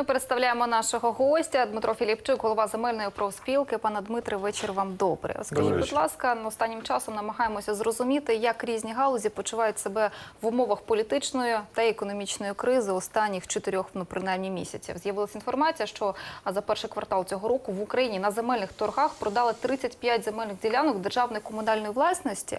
І представляємо нашого гостя Дмитро Філіпчук, голова земельної профспілки. Пане Дмитре, вечір вам добре. Скажіть, будь ласка, ну, останнім часом намагаємося зрозуміти, як різні галузі почувають себе в умовах політичної та економічної кризи останніх чотирьох, ну принаймні місяців. З'явилася інформація, що за перший квартал цього року в Україні на земельних торгах продали 35 земельних ділянок державної комунальної власності.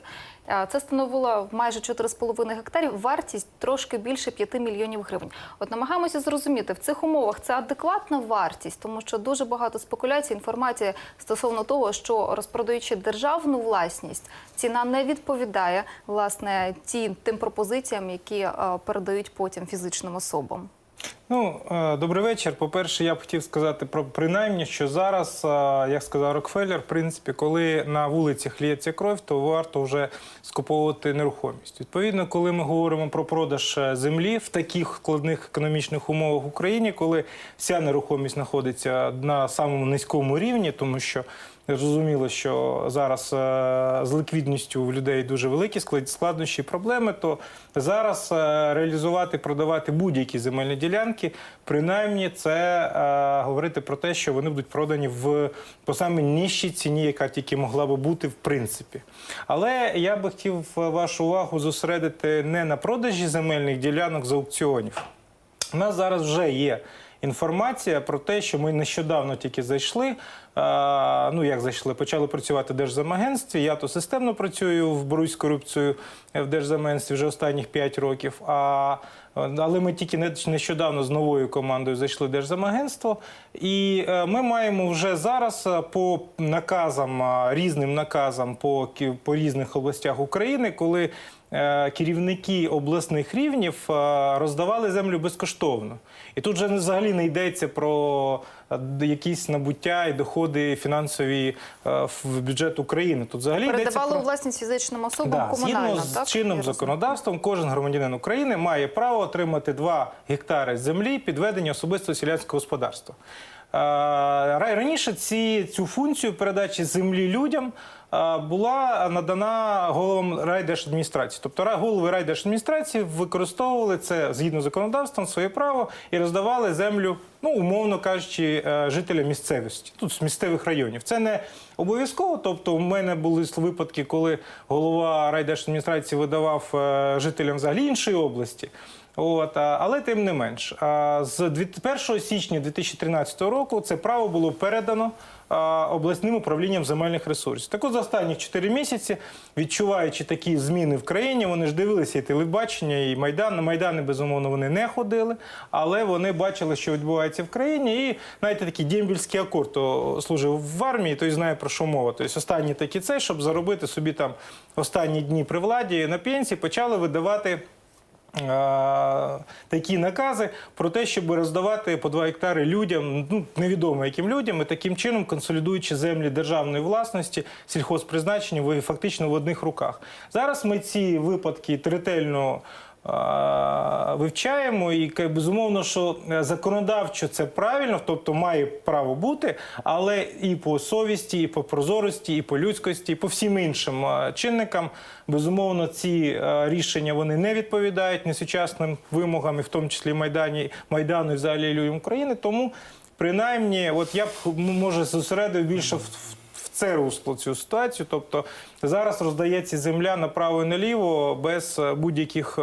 Це становило майже 4,5 гектарів. Вартість трошки більше 5 мільйонів гривень. От намагаємося зрозуміти в цих умовах це адекватна вартість, тому що дуже багато спекуляцій, інформації стосовно того, що розпродаючи державну власність, ціна не відповідає власне ті тим пропозиціям, які е, передають потім фізичним особам. Ну, е, добрий вечір. По-перше, я б хотів сказати про принаймні, що зараз, е, як сказав Рокфеллер, в принципі, коли на вулицях ліється кров, то варто вже скуповувати нерухомість. Відповідно, коли ми говоримо про продаж е, землі в таких складних економічних умовах в Україні, коли вся нерухомість знаходиться на самому низькому рівні, тому що Зрозуміло, що зараз е, з ліквідністю в людей дуже великі склад- складнощі і проблеми. То зараз е, реалізувати, продавати будь-які земельні ділянки, принаймні, це е, говорити про те, що вони будуть продані в по саме нижчій ціні, яка тільки могла би бути в принципі. Але я би хотів вашу увагу зосередити не на продажі земельних ділянок з аукціонів. У нас зараз вже є інформація про те, що ми нещодавно тільки зайшли. а, ну як зайшли, почали працювати в Держзамагентстві. Я то системно працюю в борюсь з корупцією в Держзамагентстві вже останніх 5 років. А, але ми тільки не- нещодавно з новою командою зайшли в Держзамагентство. І е, ми маємо вже зараз е, по наказам, різним наказам по, по різних областях України, коли е, керівники обласних рівнів е, роздавали землю безкоштовно. І тут вже взагалі не йдеться про е, якісь набуття і доходи фінансові е, в бюджет України. Тут взагалі йдеться Передавали про... власність фізичним особам Да, комунально. згідно з так? чинним законодавством, кожен громадянин України має право отримати 2 гектари землі під ведення особистого селянського господарства. Е, Раніше ці, цю функцію передачі землі людям е, була надана головам райдержадміністрації. Тобто голови райдержадміністрації використовували це згідно з законодавством своє право і роздавали землю, ну умовно кажучи, е, жителям місцевості, тут з місцевих районів. Це не обов'язково. Тобто, у мене були випадки, коли голова райдержадміністрації видавав е, жителям взагалі іншої області. От, але тим не менш, з дві- 1 січня 2013 року це право було передано обласним управлінням земельних ресурсів. Так от за останні 4 місяці, відчуваючи такі зміни в країні, вони ж дивилися і телебачення, і Майдан. На Майдани, безумовно, вони не ходили, але вони бачили, що відбувається в країні. І знаєте, такий дембільський акорд то служив в армії, той знає про що мова. Тобто останній такий цей, щоб заробити собі там останні дні при владі на пенсії, почали видавати. Е, Такі накази про те, щоб роздавати по 2 гектари людям, ну невідомо яким людям, і таким чином консолідуючи землі державної власності, сільхозпризначення в фактично в одних руках. Зараз ми ці випадки ретельно е, вивчаємо, і безумовно, що е, законодавчо це правильно, тобто має право бути, але і по совісті, і по прозорості, і по людськості, і по всім іншим чинникам, безумовно, ці рішення вони не відповідають несучасним вимогам, і в тому числі Майдані, Майдану і взагалі людям України. Тому принаймні, от я б може зосередив більше в. Це русло цю ситуацію. Тобто зараз роздається земля направо і наліво без е, будь-яких е,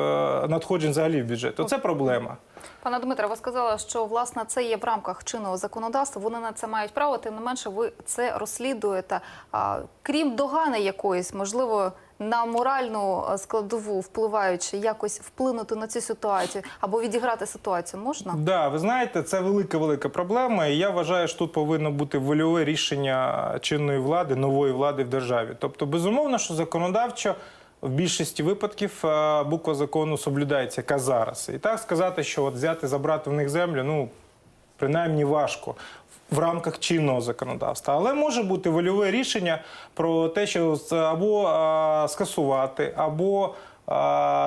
надходжень взагалі в бюджет. Оце проблема. Пане Дмитре, ви сказали, що власне це є в рамках чинного законодавства. Вони на це мають право. Тим не менше, ви це розслідуєте. А, крім догани якоїсь, можливо, на моральну е, складову впливаючи, якось вплинути на цю ситуацію або відіграти ситуацію можна? Да, ви знаєте, це велика велика проблема. І я вважаю, що тут повинно бути вольове рішення чинної влади, нової влади в державі. Тобто, безумовно, що законодавчо. В більшості випадків е, буква закону соблюдається, яка зараз. І так сказати, що от взяти, забрати в них землю, ну принаймні важко в рамках чинного законодавства. Але може бути вольове рішення про те, що або скасувати, або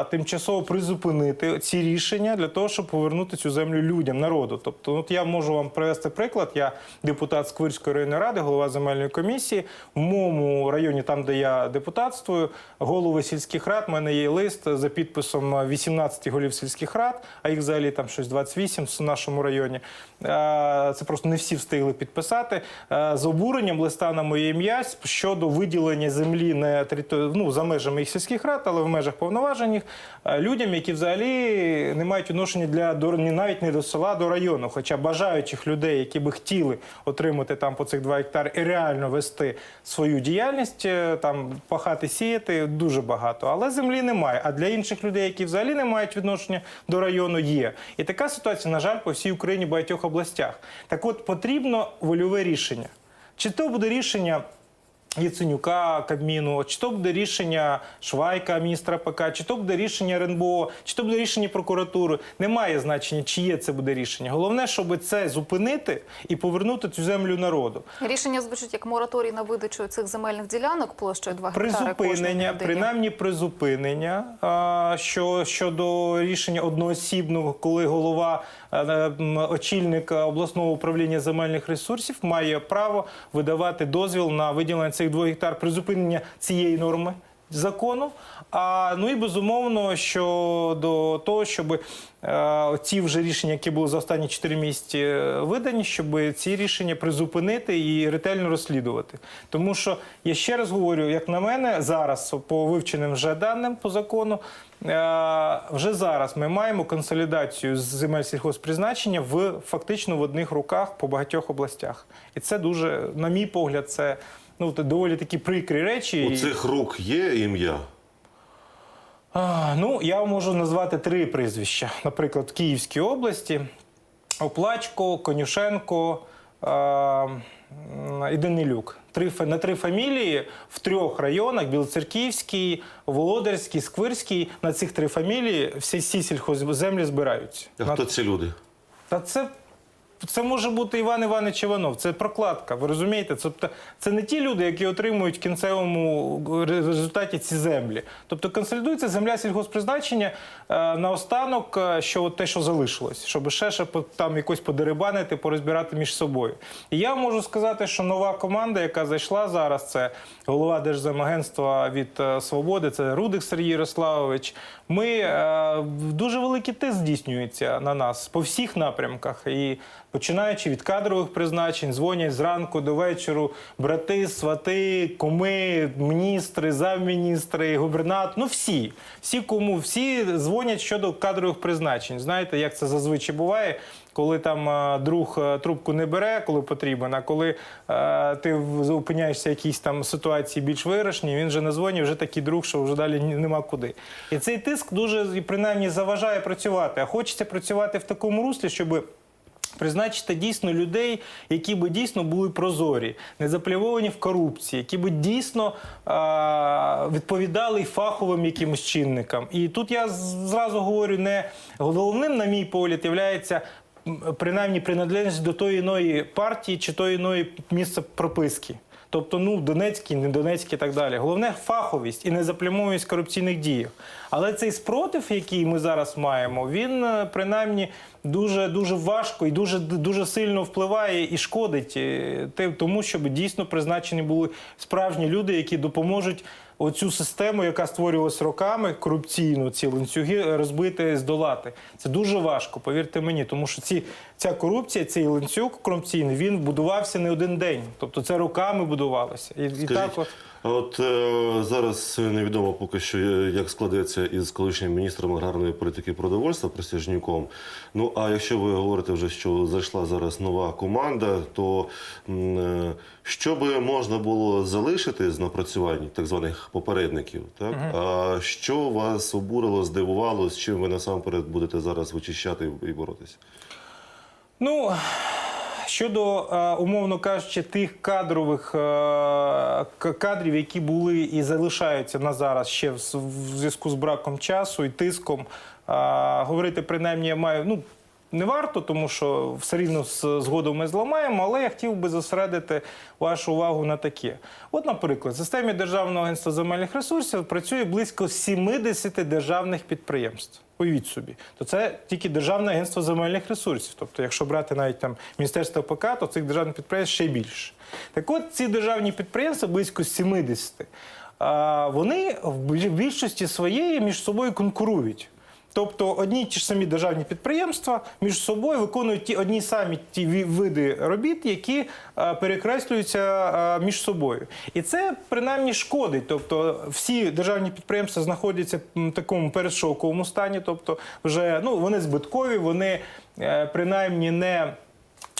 тимчасово призупинити ці рішення для того, щоб повернути цю землю людям, народу. Тобто, от я можу вам привести приклад. Я депутат Сквирської районної ради, голова земельної комісії. В моєму районі, там де я депутатствую, голови сільських рад. У мене є лист за підписом 18 голів сільських рад, а їх взагалі там щось 28 в нашому районі. Це просто не всі встигли підписати. З обуренням листа на моє ім'я щодо виділення землі не ну, за межами їх сільських рад, але в межах повноважень їх, е, людям, які взагалі не мають відношення для до навіть не до села, до району. Хоча бажаючих людей, які би хотіли отримати там по цих 2 гектари і реально вести свою діяльність, е, там пахати, сіяти дуже багато. Але землі немає. А для інших людей, які взагалі не мають відношення до району, є. І така ситуація, на жаль, по всій Україні в багатьох областях. Так от потрібно вольове рішення. Чи то буде рішення Яценюка Кабміну, чи то буде рішення Швайка, міністра ПК, чи то буде рішення РНБО, чи то буде рішення прокуратури. Немає значення, чиє це буде рішення. Головне, щоб це зупинити і повернути цю землю народу. Рішення звучить як мораторій на видачу цих земельних ділянок площею 2 гектари Призупинення, принаймні призупинення, що щодо рішення одноосібного, коли голова очільник обласного управління земельних ресурсів має право видавати дозвіл на виділення цих двох гектар, призупинення цієї норми. Закону, а ну і безумовно щодо того, щоб е, ці вже рішення, які були за останні 4 місяці е, видані, щоб ці рішення призупинити і ретельно розслідувати. Тому що я ще раз говорю, як на мене, зараз по вивченим вже даним по закону, е, вже зараз ми маємо консолідацію з земель сільхозпризначення в фактично в одних руках по багатьох областях, і це дуже, на мій погляд, це ну доволі такі прикрі речі. У цих рук є ім'я. а, ну, я можу назвати три прізвища. Наприклад, в Київській області Оплачко, Конюшенко а, і Данилюк. Три, на три фамілії в трьох районах Білоцерківський, Володарський, Сквирський. На цих три фамілії всі, сільхозземлі збираються. А хто ці люди? Та це, це може бути Іван Іванович Іванов. Це прокладка. Ви розумієте? Тобто, це не ті люди, які отримують в кінцевому результаті ці землі. Тобто консолідується земля сільгоспризначення е, наостанок, е, що от те, що залишилось, щоб ще, ще там якось подерибанити, порозбирати між собою. І я можу сказати, що нова команда, яка зайшла зараз, це голова Держземагентства від е, свободи, це Рудик Сергій Ярославович. Ми е, дуже великий тиск здійснюється на нас по всіх напрямках. І починаючи від кадрових призначень, дзвонять зранку до вечору брати, свати, куми, міністри, замміністри, губернатор. Ну всі, всі кому, всі дзвонять щодо кадрових призначень. Знаєте, як це зазвичай буває. Коли там е, друг е, трубку не бере, коли потрібен, а коли е, ти опиняєшся в якійсь там ситуації більш виграшній, він вже на дзвоні, вже такий друг, що вже далі нема куди. І цей тиск дуже і принаймні заважає працювати. А хочеться працювати в такому руслі, щоб Призначити дійсно людей, які би дійсно були прозорі, не заплявовані в корупції, які би дійсно а, відповідали фаховим якимось чинникам. І тут я зразу говорю, не головним, на мій погляд, являється принаймні приналежність до тої іної партії чи тої іної місця прописки. Тобто, ну, Донецький, не Донецький і так далі. Головне фаховість і незаплямованість корупційних діях. Але цей спротив, який ми зараз маємо, він е, принаймні дуже дуже важко і дуже дуже сильно впливає і шкодить е, тому, щоб дійсно призначені були справжні люди, які допоможуть оцю систему, яка створювалась роками, корупційну, ці ланцюги розбити, здолати. Це дуже важко, повірте мені, тому що ці, ця корупція, цей ланцюг корупційний, він будувався не один день. Тобто це роками будувалося. І, і так от. От е, зараз невідомо поки що, е, як складеться із колишнім міністром аграрної політики і продовольства Присяжнюком. Ну а якщо ви говорите вже, що зайшла зараз нова команда, то е, що би можна було залишити з напрацювань так званих попередників? Так а що вас обурило, здивувало, з чим ви насамперед будете зараз вичищати і боротися? Ну, щодо, е, умовно кажучи, тих кадрових е, кадрів, які були і залишаються на зараз ще в зв'язку з браком часу і тиском, е, говорити принаймні я маю. Ну, не варто, тому що все рівно згодом ми зламаємо. Але я хотів би зосередити вашу увагу на таке. От, наприклад, в системі Державного агентства земельних ресурсів працює близько 70 державних підприємств. Уявіть собі, то це тільки Державне агентство земельних ресурсів. Тобто, якщо брати навіть там Міністерство ПК, то цих державних підприємств ще більше. Так от ці державні підприємства близько 70, а, вони в біль- більшості своєї між собою конкурують. Тобто одні ті ж самі державні підприємства між собою виконують ті одні самі ті види робіт, які е, перекреслюються е, між собою. І це принаймні шкодить. Тобто всі державні підприємства знаходяться в такому передшоковому стані, тобто вже ну вони збиткові, вони е, принаймні не.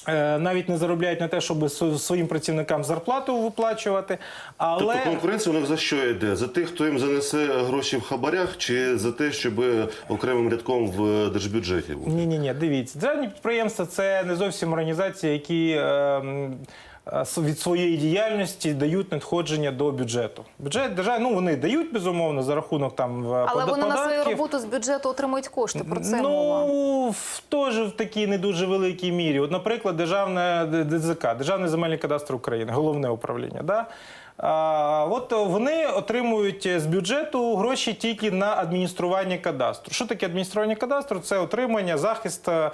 Е, Навіть не заробляють на те, щоб св- своїм працівникам зарплату виплачувати. Але Тобто конкуренція у них за що йде? За тих, хто їм занесе гроші в хабарях, чи за те, щоб окремим рядком в держбюджеті був? Ні, ні, ні, дивіться. Державні підприємства це не зовсім організації, які е, від своєї діяльності дають надходження до бюджету. Бюджет держави, ну вони дають безумовно за рахунок там в Але податків. вони на свою роботу з бюджету отримують кошти. Про це ну, мова. в теж в такій не дуже великій мірі. От, наприклад, державне ДЗК, Державний земельний кадастр України, головне управління. Да? От вони отримують з бюджету гроші тільки на адміністрування кадастру. Що таке адміністрування кадастру? Це отримання, захист е,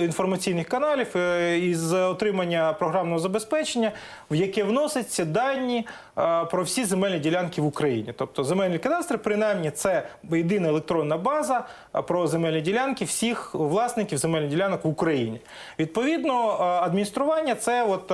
інформаційних каналів е, із отримання програмного забезпечення, в яке вносяться дані е, про всі земельні ділянки в Україні. Тобто земельні кадастри, принаймні, це єдина електронна база про земельні ділянки всіх власників земельних ділянок в Україні. Відповідно, адміністрування це от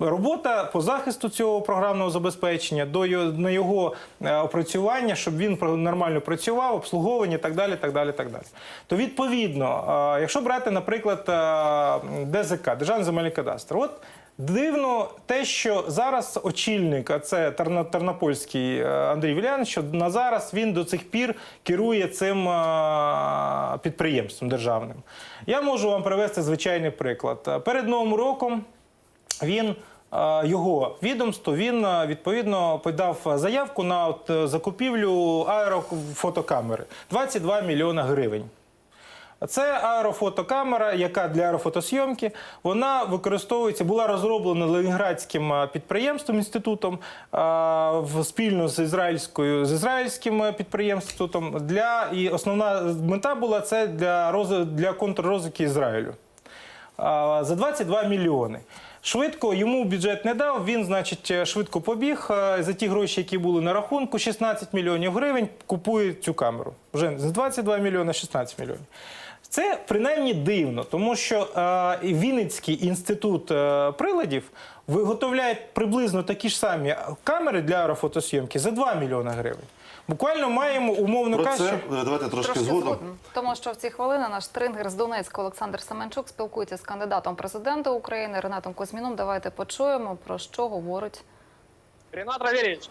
робота по захисту цього програмного забезпечення, до його, на його е, опрацювання, щоб він нормально працював, обслуговування так далі. Так далі, так далі. То відповідно, е, якщо брати, наприклад, е, ДЗК, Державний земельний кадастр, от. Дивно те, що зараз очільник, а це Тернопольський Андрій Вілян, що на зараз він до цих пір керує цим підприємством державним. Я можу вам привести звичайний приклад. Перед Новим роком він. Його відомство він е, відповідно подав заявку на от, е, закупівлю аерофотокамери 22 мільйона гривень. Це аерофотокамера, яка для аерофотосйомки вона використовується, була розроблена ленінградським е, підприємством інститутом спільно з ізраїльською з ізраїльським підприємством. Для і основна мета була це для роз, для контррозвідки Ізраїлю за 22 мільйони. Швидко йому бюджет не дав. Він, значить, е, швидко побіг е, за ті гроші, які були на рахунку, 16 мільйонів гривень. Купує цю камеру. Вже з 22 мільйони 16 мільйонів. Це принаймні дивно, тому що е, Вінницький інститут е, приладів виготовляє приблизно такі ж самі камери для аерофотосйомки за 2 мільйони гривень. Буквально маємо умовно Про кажучи. це е, давайте трошки, Трошки згодом. згодом. Тому що в ці хвилини наш трингер з Донецька Олександр Семенчук спілкується з кандидатом президента України Ренатом Козьміном. Давайте почуємо, про що говорить Ренат Равельевич.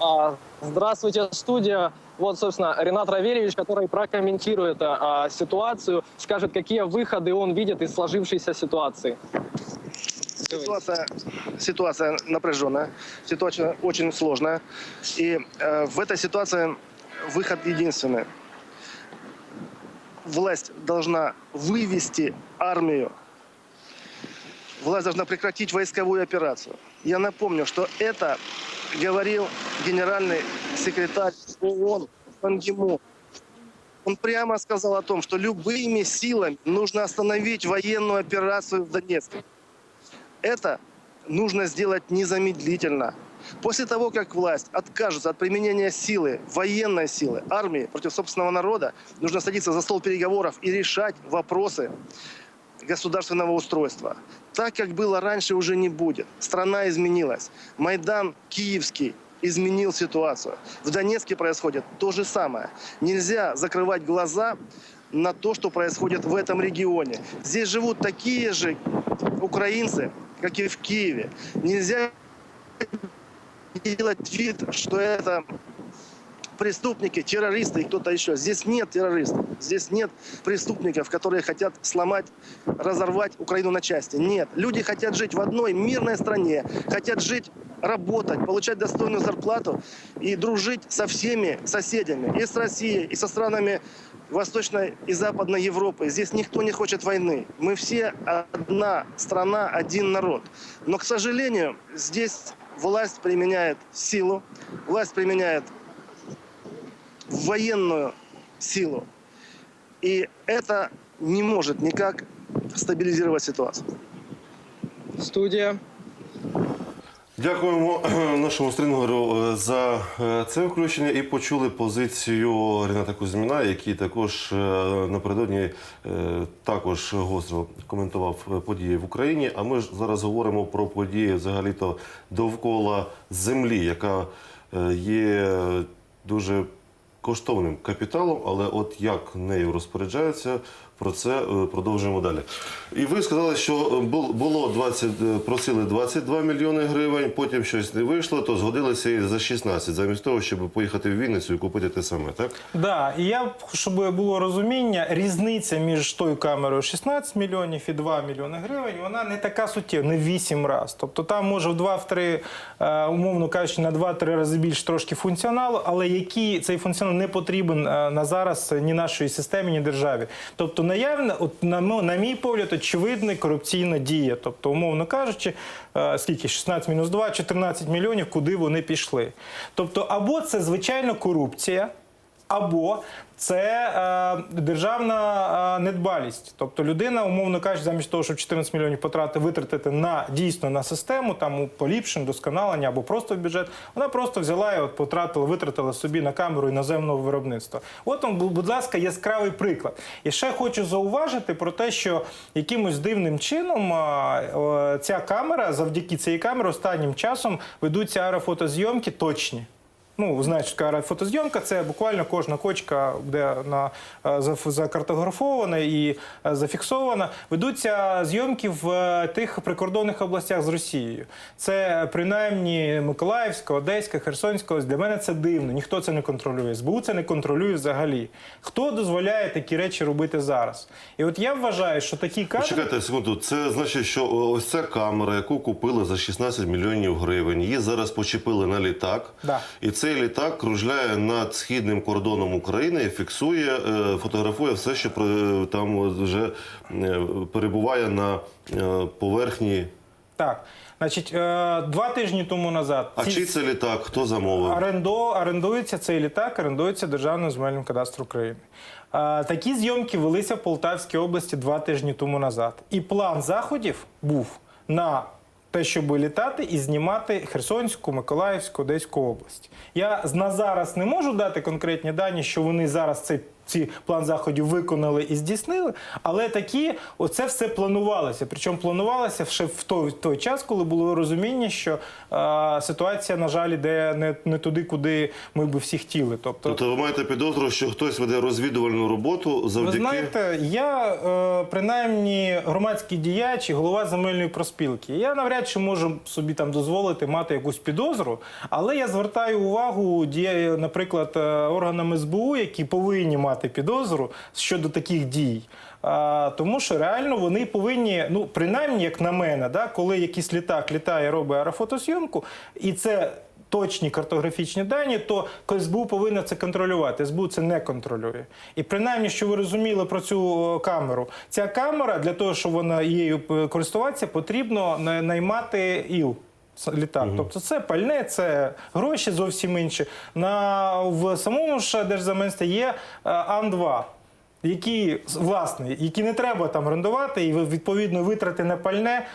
А, Здравствуйте, студия. Вот, собственно, Ренат Равельевич, который прокомментирует а, ситуацию, скажет, какие выходы он видит из сложившейся ситуации. Ситуация, ситуация напряженная, ситуация очень сложная. И э, в этой ситуации выход единственный. Власть должна вывести армию. Власть должна прекратить войсковую операцию. Я напомню, что это говорил генеральный секретарь ООН Пан. Он прямо сказал о том, что любыми силами нужно остановить военную операцию в Донецке. Это нужно сделать незамедлительно. После того, как власть откажется от применения силы, военной силы, армии против собственного народа, нужно садиться за стол переговоров и решать вопросы государственного устройства. Так, как было раньше, уже не будет. Страна изменилась. Майдан Киевский изменил ситуацию. В Донецке происходит то же самое. Нельзя закрывать глаза на то, что происходит в этом регионе. Здесь живут такие же украинцы, как и в Киеве. Нельзя делать вид, что это преступники, террористы и кто-то еще. Здесь нет террористов. Здесь нет преступников, которые хотят сломать, разорвать Украину на части. Нет. Люди хотят жить в одной мирной стране, хотят жить, работать, получать достойную зарплату и дружить со всеми соседями. И с Россией, и со странами Восточной и Западной Европы. Здесь никто не хочет войны. Мы все одна страна, один народ. Но, к сожалению, здесь власть применяет силу, власть применяет военную силу. И это не может никак стабилизировать ситуацию. Студия. Дякуємо нашому стрингеру е, за е, це включення і почули позицію Рената Кузьміна, який також е, напередодні також гостро коментував події в Україні. А ми ж зараз говоримо про події взагалі-то довкола землі, яка є дуже коштовним капіталом, але от як нею розпоряджаються, про це е, продовжуємо далі. І ви сказали, що е, було 20, е, просили 22 мільйони гривень, потім щось не вийшло, то згодилися і за 16, замість того, щоб поїхати в Вінницю і купити те саме, так? Да, і я щоб було розуміння, різниця між тою камерою 16 мільйонів і 2 мільйони гривень, вона не така суттєва, не 8 разів. Тобто там може в 2-3, е, умовно кажучи, на 2-3 рази більше трошки функціоналу, але який цей функціонал не потрібен на зараз ні нашій системі, ні державі. Тобто наявна, от на, на мій погляд, очевидна корупційна дія. Тобто, умовно кажучи, е, скільки 16 мінус 2, 14 мільйонів, куди вони пішли. Тобто, або це звичайно корупція. Або це е, державна е, недбалість. Тобто людина, умовно кажучи, замість того, щоб 14 мільйонів потрати витратити на дійсно на систему, там у поліпшення, досконалення або просто в бюджет, вона просто взяла і от потратила, витратила собі на камеру іноземного виробництва. От вам, будь ласка, яскравий приклад. І ще хочу зауважити про те, що якимось дивним чином е, ця камера, завдяки цій камері, останнім часом ведуться аерофотозйомки точні. Ну, знаєте, що таке фотозйомка це буквально кожна кочка, де на е, закартографована і е, зафіксована. Ведуться зйомки в е, тих прикордонних областях з Росією. Це принаймні Миколаївська, Одеська, Херсонська. Ось Для мене це дивно. Ніхто це не контролює. СБУ це не контролює взагалі. Хто дозволяє такі речі робити зараз? І от я вважаю, що такі кадри. Почекайте секунду. Це значить, що ось ця камера, яку купили за 16 мільйонів гривень, її зараз почепили на літак. Да. І цей літак кружляє над східним кордоном України і фіксує, е, фотографує все, що там вже е, перебуває на е, поверхні. Так, значить, два тижні тому назад. А ці- чий це літак? Хто замовив? Орендо, орендується цей літак, орендується Державним земельним кадастром України. Такі зйомки велися в Полтавській області два тижні тому назад. І план заходів був на те, щоб літати і знімати Херсонську, Миколаївську, Одеську область. Я на зараз не можу дати конкретні дані, що вони зараз цей. Ці план заходів виконали і здійснили, але такі оце все планувалося. Причому планувалося ще в той, той час, коли було розуміння, що е, ситуація, на жаль, іде не, не туди, куди ми би всі хотіли. Тобто, Тобто ви маєте підозру, що хтось веде розвідувальну роботу ви знаєте, я е, принаймні громадський діяч і голова земельної проспілки. Я навряд чи можу собі там дозволити мати якусь підозру, але я звертаю увагу, наприклад, е, органам СБУ, які повинні мати підозру щодо таких дій. А, тому що реально вони повинні, ну принаймні, як на мене, да, коли якийсь літак літає, робить аерофотозйомку, і це точні картографічні дані, то СБУ повинна це контролювати. СБУ це не контролює. І принаймні, що ви розуміли про цю камеру, ця камера для того, щоб вона її е, користуватися, потрібно на- наймати ІЛ. Літак, тобто це пальне, це гроші зовсім інші. На в самому ж держзаменстві є е, Ан-2, які власне, які не треба там орендувати, і відповідно витрати на пальне е,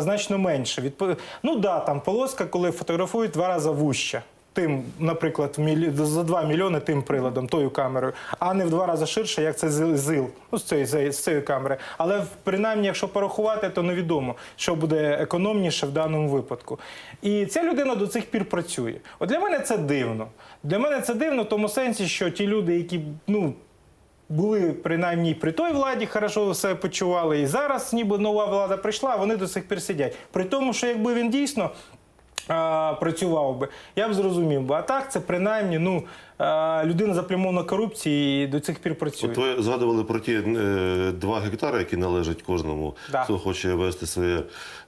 значно менше. Відпо... Ну да, там полоска, коли фотографують два рази вуща. Тим, наприклад, за 2 мільйони тим приладом, тою камерою, а не в два рази ширше, як це ЗИЛ, ну, з цієї, з цієї камери. Але принаймні, якщо порахувати, то невідомо, що буде економніше в даному випадку. І ця людина до цих пір працює. От для мене це дивно. Для мене це дивно в тому сенсі, що ті люди, які ну, були принаймні при той владі, хорошо себе почували, і зараз ніби нова влада прийшла, вони до сих пір сидять. При тому, що якби він дійсно. Працював би, я б зрозумів би. А так це принаймні ну, людина заплямована корупції і до цих пір працює. От ви згадували про ті е, два гектари, які належать кожному, Да. хто хоче вести своє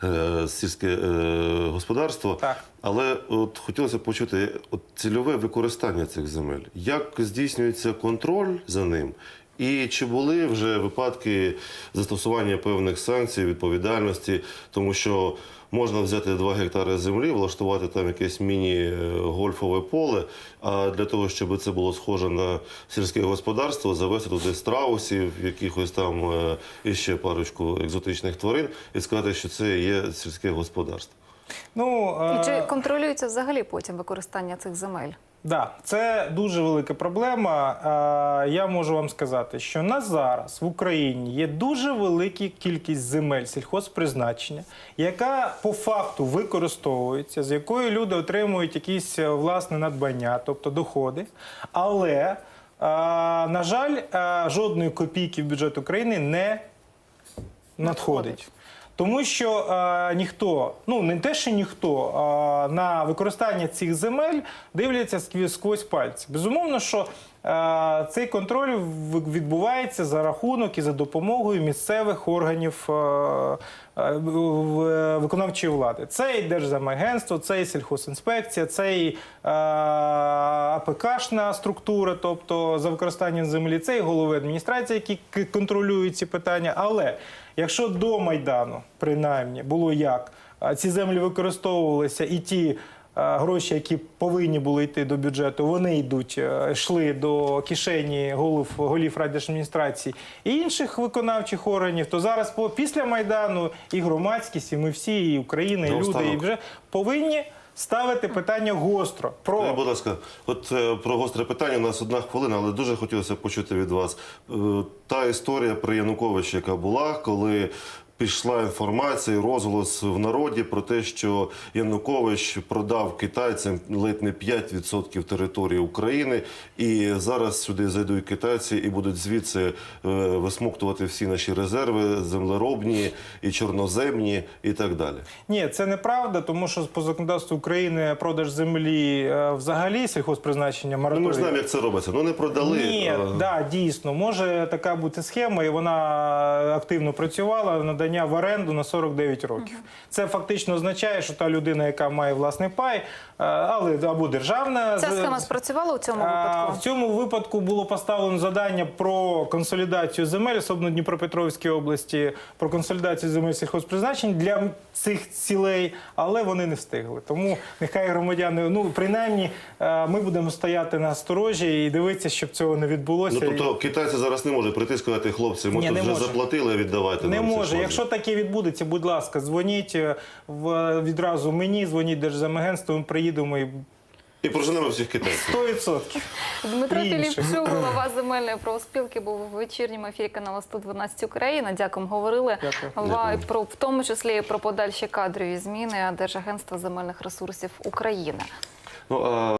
е, сільське е, господарство. Так. Але от хотілося б почути от, цільове використання цих земель. Як здійснюється контроль за ним? І чи були вже випадки застосування певних санкцій, відповідальності, тому що можна взяти 2 гектари землі, влаштувати там якесь міні-гольфове поле, а для того, щоб це було схоже на сільське господарство, завести туди страусів, якихось там е, і ще парочку екзотичних тварин, і сказати, що це є сільське господарство. Ну, е, І чи контролюється взагалі потім використання цих земель? Да, це дуже велика проблема. Я можу вам сказати, що на зараз в Україні є дуже велика кількість земель сільхозпризначення, яка по факту використовується, з якої люди отримують якісь е, власне надбання, тобто доходи. Але, е, на жаль, е, жодної копійки в бюджет України не надходить. Тому що е, ніхто, ну не те, що ніхто, е, на використання цих земель дивляться сквозь- пальці. Безумовно, що цей контроль відбувається за рахунок і за допомогою місцевих органів е, е, виконавчої влади. Це і Держземагентство, це і сільхозінспекція, це і е, АПКшна структура, тобто за використанням землі, це і голови адміністрації, які контролюють ці питання. Але якщо до Майдану, принаймні, було як, ці землі використовувалися і ті. Е, Гроші, які повинні були йти до бюджету, вони йдуть, е, йшли до кишені голів, голів райдержадміністрації і інших виконавчих органів. То зараз по після майдану і громадськість, і ми всі, і Україна, і люди, Наостанок. і вже повинні ставити питання гостро про будь ласка, от е, про гостре питання у нас одна хвилина, але дуже хотілося почути від вас. Е, Та історія про Януковича, яка була, коли пішла інформація, і розголос в народі про те, що Янукович продав китайцям ледь не 5% території України, і зараз сюди зайдуть китайці і будуть звідси е, висмоктувати всі наші резерви, землеробні і чорноземні, і так далі. Ні, це неправда, тому що по законодавству України продаж землі е, взагалі сільхозпризначення Ну, ми ж знаємо, як це робиться. Ну не продали. Ні, е, да, дійсно, може така бути схема, і вона активно працювала надання в оренду на 49 років. Це фактично означає, що та людина, яка має власний пай, е, але або державна Ця схема спрацювала у цьому випадку? В цьому випадку було поставлено завдання про консолідацію земель, особливо Дніпропетровській області, про консолідацію земель сільхозпризначень для цих цілей, але вони не встигли. Тому нехай громадяни, ну принаймні, е, ми будемо стояти на сторожі і дивитися, щоб цього не відбулося. Ну, тобто китайці зараз не можуть прийти і сказати, хлопці, ми Ні, тут вже може. заплатили, віддавайте Не нам ці може. Шмати». Якщо таке відбудеться, будь ласка, дзвоніть е, в відразу мені, дзвоніть Держземагентство, ми приїдемо і І проженемо всіх китайців. 100%. Дмитро. Філіпчук, голова земельної профспілки, був у вечірньому ефірі каналу 112 Україна. Дякуємо. Говорили Дякую. Про в тому числі і про подальші кадрові зміни Держагентства земельних ресурсів України. Ну, а